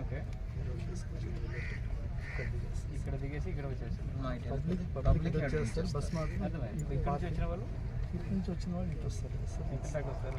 Okay ఇక్కడ దిగేసి ఇక్కడ వచ్చేసి పబ్లిక్ వచ్చేస్తారు బస్ మాత్రం ఇక్కడ నుంచి వచ్చిన వాళ్ళు ఇటు నుంచి వచ్చిన వాళ్ళు ఇటు వస్తారు సార్ వస్తారు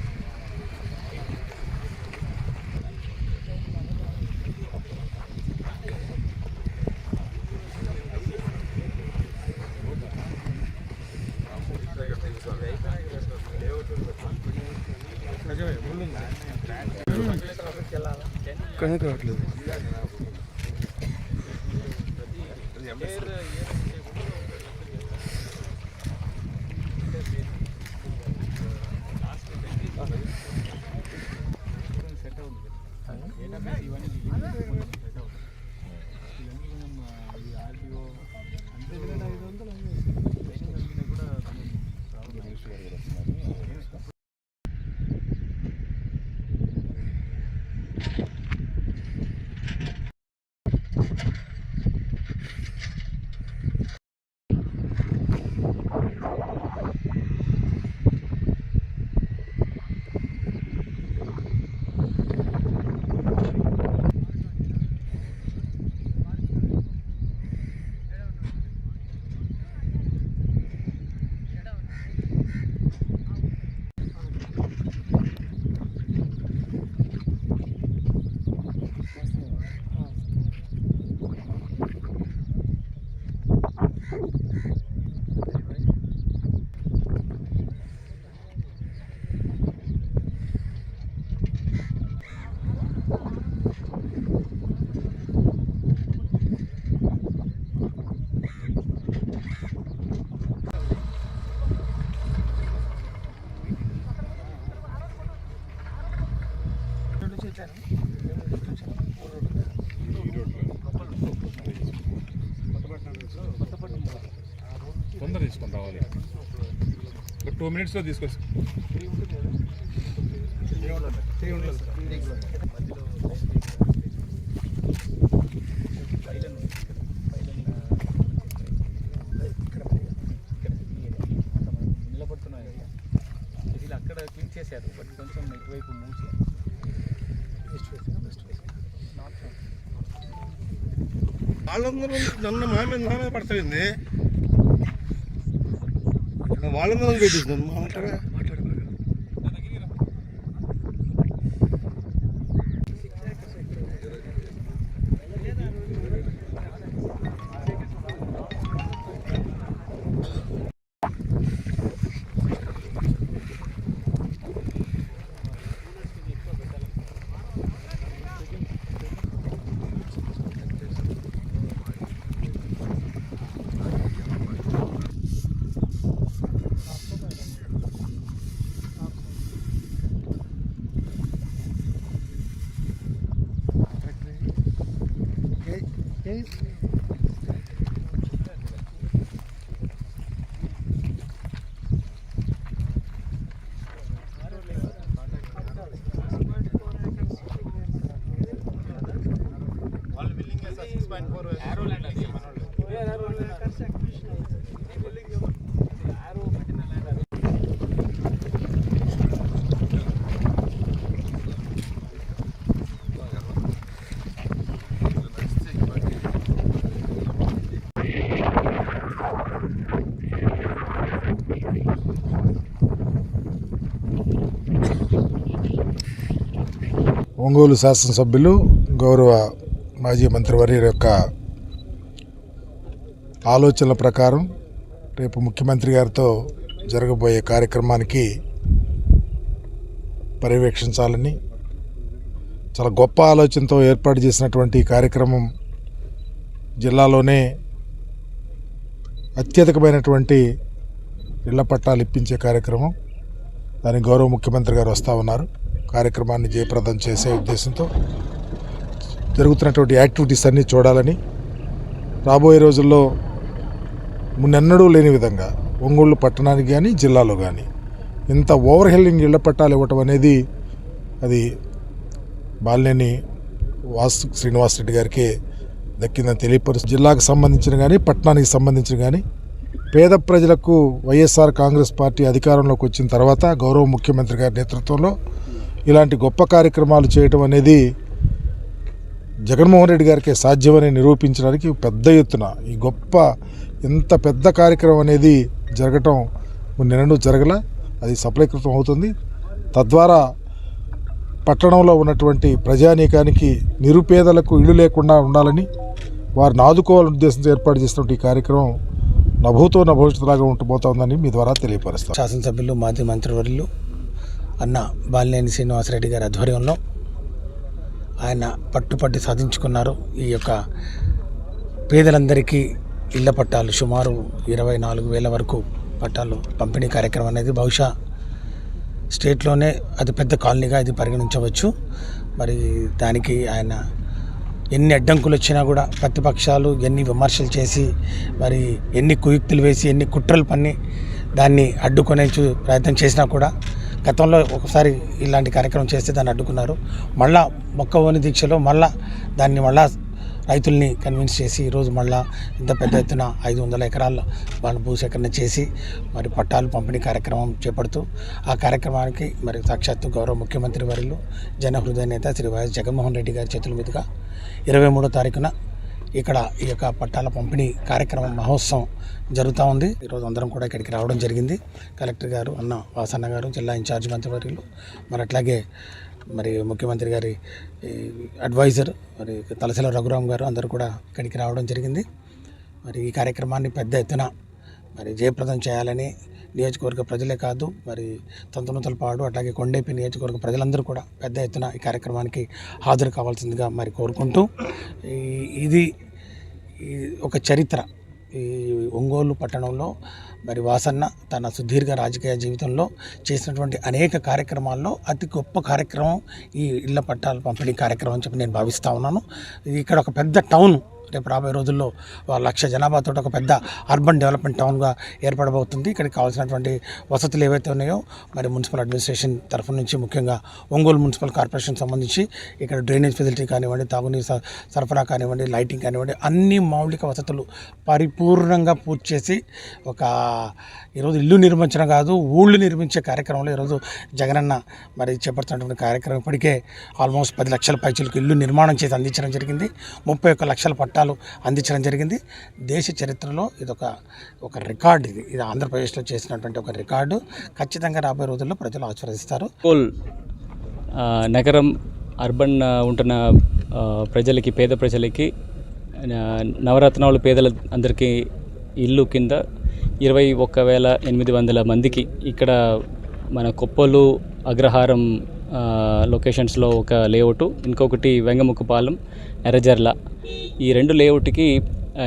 काय काय वाटलं. Gracias. టూ మినిట్స్లో తీసుకొచ్చి నిలబడుతున్నాయి అక్కడ క్లీన్ చేశారు బట్ కొంచెం ఇటువైపు మూవ్ చేయాలి వాళ్ళందరూ నన్ను మా మీద నా మీద వాళ్ళ వాళ్ళని వదిలిపెట్టేస్తాను అంటారా? పడతాయింది వాళ్ళందరూ పెట్టిస్తున్నాను మాట్లాడగా ఒంగోలు శాసనసభ్యులు గౌరవ మాజీ మంత్రివర్య యొక్క ఆలోచనల ప్రకారం రేపు ముఖ్యమంత్రి గారితో జరగబోయే కార్యక్రమానికి పర్యవేక్షించాలని చాలా గొప్ప ఆలోచనతో ఏర్పాటు చేసినటువంటి కార్యక్రమం జిల్లాలోనే అత్యధికమైనటువంటి ఇళ్ళ పట్టాలు ఇప్పించే కార్యక్రమం. దానికి గౌరవ ముఖ్యమంత్రి గారు వస్తూ ఉన్నారు. కార్యక్రమాన్ని జయప్రదం చేసే ఉద్దేశంతో జరుగుతున్నటువంటి యాక్టివిటీస్ అన్నీ చూడాలని రాబోయే రోజుల్లో మున్నెన్నడూ లేని విధంగా ఒంగోళ్ళు పట్టణానికి కానీ జిల్లాలో కానీ ఇంత ఓవర్ హెల్లింగ్ ఇళ్ళ పట్టాలు ఇవ్వటం అనేది అది బాలినేని వాసు శ్రీనివాసరెడ్డి గారికి దక్కిందని తెలియపరుస్తూ జిల్లాకు సంబంధించిన కానీ పట్టణానికి సంబంధించిన కానీ పేద ప్రజలకు వైఎస్ఆర్ కాంగ్రెస్ పార్టీ అధికారంలోకి వచ్చిన తర్వాత గౌరవ ముఖ్యమంత్రి గారి నేతృత్వంలో ఇలాంటి గొప్ప కార్యక్రమాలు చేయటం అనేది జగన్మోహన్ రెడ్డి గారికి సాధ్యమని నిరూపించడానికి పెద్ద ఎత్తున ఈ గొప్ప ఇంత పెద్ద కార్యక్రమం అనేది జరగటం నిన్నడు జరగల అది సఫలీకృతం అవుతుంది. తద్వారా పట్టణంలో ఉన్నటువంటి ప్రజానీకానికి నిరుపేదలకు ఇళ్ళు లేకుండా ఉండాలని వారిని ఆదుకోవాలని ఉద్దేశంతో ఏర్పాటు చేసినటువంటి ఈ కార్యక్రమం నభూతో నభవిష్యత్తులాగా ఉంటబోతోందని మీ ద్వారా తెలియపరుస్తాను శాసనసభ్యులు మాజీ మంత్రివర్యులు అన్న బాలినేని శ్రీనివాసరెడ్డి గారి ఆధ్వర్యంలో ఆయన పట్టుపట్టి సాధించుకున్నారు. ఈ యొక్క పేదలందరికీ ఇళ్ళ పట్టాలు సుమారు ఇరవై నాలుగు వేల వరకు పట్టాలు పంపిణీ కార్యక్రమం అనేది బహుశా స్టేట్లోనే అతిపెద్ద కాలనీగా ఇది పరిగణించవచ్చు. మరి దానికి ఆయన ఎన్ని అడ్డంకులు వచ్చినా కూడా ప్రతిపక్షాలు ఎన్ని విమర్శలు చేసి మరి ఎన్ని కుయుక్తులు వేసి ఎన్ని కుట్రలు పన్ని దాన్ని అడ్డుకునే చూ ప్రయత్నం చేసినా కూడా గతంలో ఒకసారి ఇలాంటి కార్యక్రమం చేస్తే దాన్ని అడ్డుకున్నారు. మళ్ళా మొక్కవోని దీక్షలో మళ్ళా దాన్ని మళ్ళా రైతుల్ని కన్విన్స్ చేసి ఈరోజు మళ్ళా ఇంత పెద్ద ఎత్తున ఐదు వందల ఎకరాల వాళ్ళ భూసేకరణ చేసి మరి పట్టాలు పంపిణీ కార్యక్రమం చేపడుతూ ఆ కార్యక్రమానికి మరి సాక్షాత్తు గౌరవ ముఖ్యమంత్రి వర్యులు జనహృదయ నేత శ్రీ వైఎస్ జగన్మోహన్ రెడ్డి గారి చేతుల మీదుగా ఇరవై మూడో తారీఖున ఇక్కడ ఈ యొక్క పట్టాల పంపిణీ కార్యక్రమం మహోత్సవం జరుగుతూ ఉంది. ఈరోజు అందరం కూడా ఇక్కడికి రావడం జరిగింది. కలెక్టర్ గారు అన్న వాసన్న గారు జిల్లా ఇన్ఛార్జ్ మంత్రివర్యులు మరి అట్లాగే మరి ముఖ్యమంత్రి గారి ఈ, అడ్వైజర్ మరి తలసల రఘురామ్ గారు అందరూ కూడా ఇక్కడికి రావడం జరిగింది. మరి ఈ కార్యక్రమాన్ని పెద్ద ఎత్తున మరి జయప్రదం చేయాలని నియోజకవర్గ ప్రజలే కాదు మరి తొంతనూతలపాడు అట్లాగే కొండేపి నియోజకవర్గ ప్రజలందరూ కూడా పెద్ద ఎత్తున ఈ కార్యక్రమానికి హాజరు కావాల్సిందిగా మరి కోరుకుంటూ ఈ- ఇది ఒక చరిత్ర. ఈ ఒంగోలు పట్టణంలో మరి వాసన్న తన సుదీర్ఘ రాజకీయ జీవితంలో చేసినటువంటి అనేక కార్యక్రమాల్లో అతి గొప్ప కార్యక్రమం ఈ ఇళ్ళ పట్టాల పంపిణీ కార్యక్రమం అని చెప్పి నేను భావిస్తూ ఉన్నాను. ఇక్కడ ఒక పెద్ద టౌన్. రేపు రాబోయే రోజుల్లో లక్ష జనాభాతో ఒక పెద్ద అర్బన్ డెవలప్మెంట్ టౌన్గా ఏర్పడబోతుంది. ఇక్కడికి కావాల్సినటువంటి వసతులు ఏవైతే ఉన్నాయో మరి మున్సిపల్ అడ్మినిస్ట్రేషన్ తరఫు నుంచి ముఖ్యంగా ఒంగోలు మున్సిపల్ కార్పొరేషన్ సంబంధించి ఇక్కడ డ్రైనేజ్ ఫెసిలిటీ కానివ్వండి తాగునీరు స- సరఫరా కానివ్వండి లైటింగ్ కానివ్వండి అన్ని మౌలిక వసతులు పరిపూర్ణంగా పూర్తి చేసి ఒక ఈరోజు ఇల్లు నిర్మించడం కాదు ఊళ్ళు నిర్మించే కార్యక్రమంలో ఈరోజు జగనన్న మరి చేపడుతున్నటువంటి కార్యక్రమం ఇప్పటికే ఆల్మోస్ట్ పది లక్షల పైచలకు ఇల్లు నిర్మాణం చేసి అందించడం జరిగింది. ముప్పై ఒక్క లక్షల పట్టాలు అందించడం జరిగింది. దేశ చరిత్రలో ఇది ఒక ఒక రికార్డు ఇది. ఇది ఆంధ్రప్రదేశ్లో చేసినటువంటి ఒక రికార్డు. ఖచ్చితంగా రాబోయే రోజుల్లో ప్రజలు ఆచరిస్తారు నగరం అర్బన్ ఉంటున్న ప్రజలకి పేద ప్రజలకి నవరత్నాలు పేదల అందరికీ ఇల్లు కింద ఇరవై ఒక్క వేల ఎనిమిది వందల మందికి ఇక్కడ మన కొప్పలు అగ్రహారం లొకేషన్స్లో ఒక లేఅవుట్ ఇంకొకటి వెంగముక్కుపాలెం ఎర్రజర్ల. ఈ రెండు లేఅవుట్కి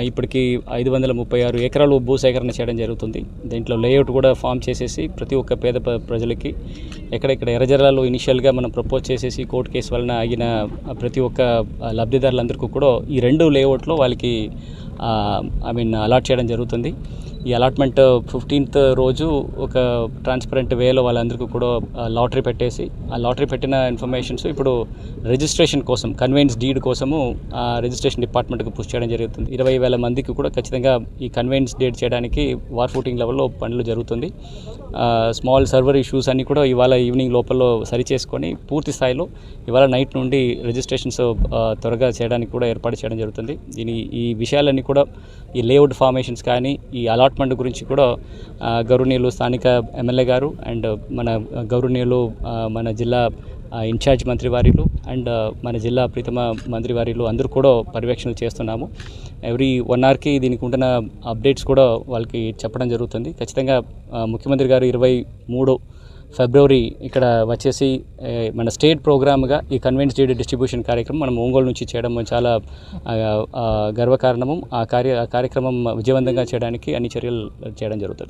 ఇప్పటికి ఐదు వందల ముప్పై ఆరు ఎకరాలు భూసేకరణ చేయడం జరుగుతుంది. దీంట్లో లేఅవుట్ కూడా ఫామ్ చేసేసి ప్రతి ఒక్క పేద ప్రజలకి ఎక్కడెక్కడ ఎర్రజర్లలో ఇనిషియల్గా మనం ప్రపోజ్ చేసేసి కోర్టు కేసు వలన ఆగిన ప్రతి ఒక్క లబ్ధిదారులందరికీ కూడా ఈ రెండు లేఅవుట్లో వాళ్ళకి ఐ మీన్ అలాట్ చేయడం జరుగుతుంది. ఈ అలాట్మెంట్ ఫిఫ్టీన్త్ రోజు ఒక ట్రాన్స్పరెంట్ వేలో వాళ్ళందరికీ కూడా లాటరీ పెట్టేసి ఆ లాటరీ పెట్టిన ఇన్ఫర్మేషన్స్ ఇప్పుడు రిజిస్ట్రేషన్ కోసం కన్వెన్స్ డీడ్ కోసము ఆ రిజిస్ట్రేషన్ డిపార్ట్మెంట్కి పుష్ చేయడం జరుగుతుంది. ఇరవై వేల మందికి కూడా ఖచ్చితంగా ఈ కన్వెన్స్ డేట్ చేయడానికి వార్ ఫూటింగ్ లెవెల్లో పనులు జరుగుతుంది. స్మాల్ సర్వర్ ఇష్యూస్ అన్నీ కూడా ఇవాళ ఈవినింగ్ లోపల సరి చేసుకొని పూర్తి స్థాయిలో ఇవాళ నైట్ నుండి రిజిస్ట్రేషన్స్ త్వరగా చేయడానికి కూడా ఏర్పాటు చేయడం జరుగుతుంది. దీని ఈ విషయాలన్నీ కూడా ఈ లేఅవుట్ ఫార్మేషన్స్ కానీ ఈ అలాట్మెంట్ గురించి కూడా గౌరవనీయులు స్థానిక ఎమ్మెల్యే గారు అండ్ మన గౌరవనీయులు మన జిల్లా ఇన్ఛార్జ్ మంత్రి వారిలు అండ్ మన జిల్లా ప్రీతమ మంత్రివారిలు అందరూ కూడా పర్యవేక్షణలు చేస్తున్నాము. ఎవ్రీ వన్ అవర్కి దీనికి ఉంటున్న అప్డేట్స్ కూడా వాళ్ళకి చెప్పడం జరుగుతుంది. ఖచ్చితంగా ముఖ్యమంత్రి గారు ఇరవై మూడు ఫిబ్రవరి ఇక్కడ వచ్చేసి మన స్టేట్ ప్రోగ్రామ్గా ఈ కన్వెన్స్ డేట్ డిస్ట్రిబ్యూషన్ కార్యక్రమం మనం ఒంగోలు నుంచి చేయడం చాలా గర్వకారణము. ఆ కార్య కార్యక్రమం విజయవంతంగా చేయడానికి అన్ని చర్యలు చేయడం జరుగుతుంది.